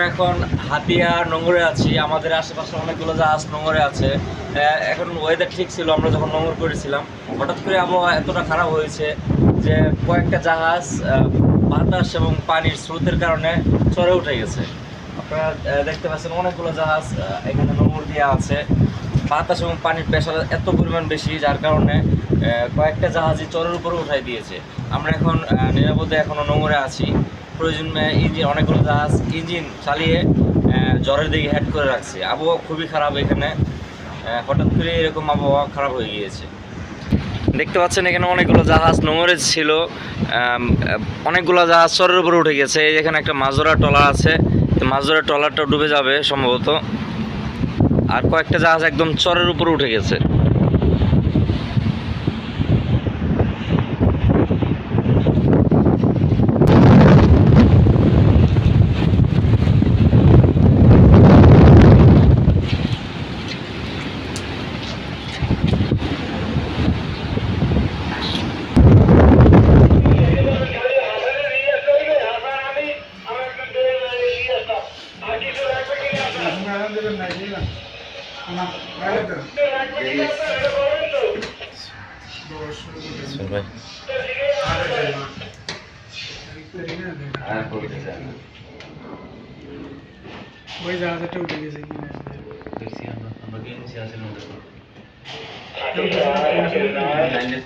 আমরা এখন হাতিয়া, নোংরে আছি। আমাদের আশেপাশে অনেকগুলো জাহাজ নোংরে আছে। এখন ওয়েদার ঠিক ছিল, আমরা যখন নোংর করেছিলাম, হঠাৎ করে আবহাওয়া এতটা খারাপ হয়েছে যে কয়েকটা জাহাজ বাতাস এবং পানির স্রোতের কারণে চড়ে উঠে গেছে। আপনারা দেখতে পাচ্ছেন অনেকগুলো জাহাজ এখানে নোংর দেওয়া আছে। বাতাস এবং পানির প্রেশার এত পরিমাণ বেশি, যার কারণে কয়েকটা জাহাজই চরের উপরে উঠাই দিয়েছে। আমরা এখন নিরাপদে এখনও নোংরে আছি। প্রয়োজন ইঞ্জিন অনেকগুলো জাহাজ ইঞ্জিন চালিয়ে জ্বরের দিকে হেড করে রাখছে। আবহাওয়া খুবই খারাপ এখানে। হঠাৎ করে এরকম আবহাওয়া খারাপ হয়ে গিয়েছে। দেখতে পাচ্ছেন এখানে অনেকগুলো জাহাজ নোংরে ছিল। অনেকগুলো জাহাজ চরের উপরে উঠে গেছে। এই যেখানে একটা মাঝরা ট্রলার আছে এই মাঝরা ট্রলারটা ডুবে যাবে সম্ভবত। আর কয়েকটা জাহাজ একদম চরের উপরে উঠে গেছে। ওই জাহাজটা উঠে গেছে কি না দেখছি আমরা আমরা গিয়ে নিচে আসলে উঠে গেছে।